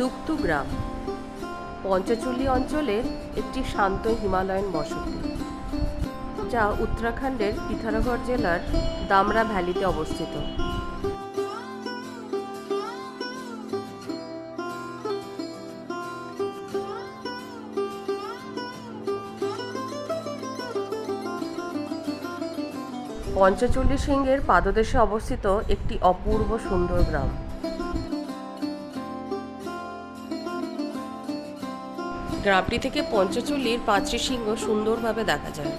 দুক্তু গ্রাম। পঞ্চচল্লি অঞ্চলের একটি শান্ত হিমালয়ান বসতি, যা উত্তরাখণ্ডের পিথারগড় জেলার দামরা ভ্যালিতে অবস্থিত। পঞ্চচল্লি সিংহের পাদদেশে অবস্থিত একটি অপূর্ব সুন্দর গ্রাম। গ্রামটি থেকে পঞ্চচল্লির পাঁচটি সিংহ সুন্দরভাবে দেখা যায়।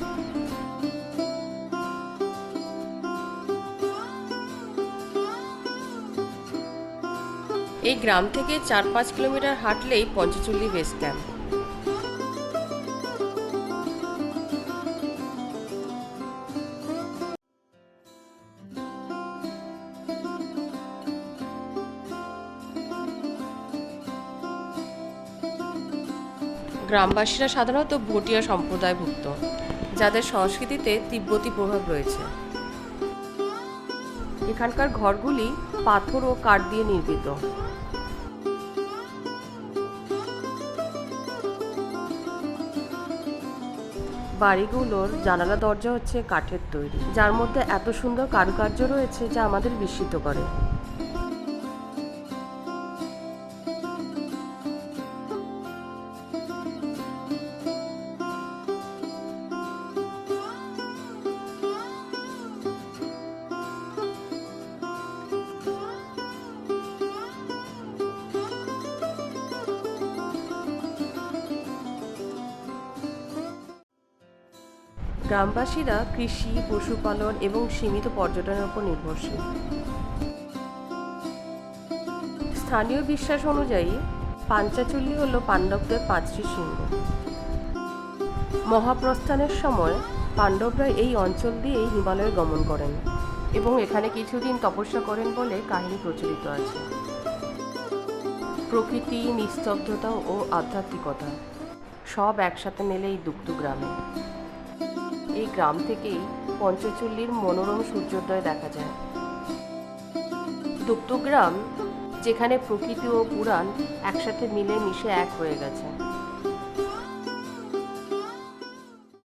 এই গ্রাম থেকে চার পাঁচ কিলোমিটার হাঁটলেই পঞ্চচল্লি বেস ক্যাম্প গ্রামবাসীরা সাধারণত ভুটিয়া সম্প্রদায়ভুক্ত, যাদের সংস্কৃতিতে তিব্বতী প্রভাব রয়েছে। এখানকার ঘরগুলি পাথর ও কাঠ দিয়ে নির্মিত। বাড়িগুলোর জানালা দরজা হচ্ছে কাঠের তৈরি, যার মধ্যে এত সুন্দর কারুকার্য রয়েছে যা আমাদের বিস্মিত করে। গ্রামবাসীরা কৃষি, পশুপালন এবং সীমিত পর্যটনের উপর নির্ভরশীল। স্থানীয় বিশ্বাস অনুযায়ী পাঞ্চাচল্লি হল পাণ্ডবদের পাঁচটি সিংহ মহাপ্রস্থানের সময় পাণ্ডবরা এই অঞ্চল দিয়েই হিমালয়ে গমন করেন এবং এখানে কিছুদিন তপস্যা করেন বলে কাহিনী প্রচলিত আছে। প্রকৃতি, নিস্তব্ধতা ও আধ্যাত্মিকতা সব একসাথে মেলে এই দুগ্ধ গ্রামে। এই গ্রাম থেকেই পঞ্চচল্লির মনোরম সূর্যোদয় দেখা যায়। দুগ্ধগ্রাম যেখানে প্রকৃতি ও পুরাণ একসাথে মিলে মিশে এক হয়ে গেছে।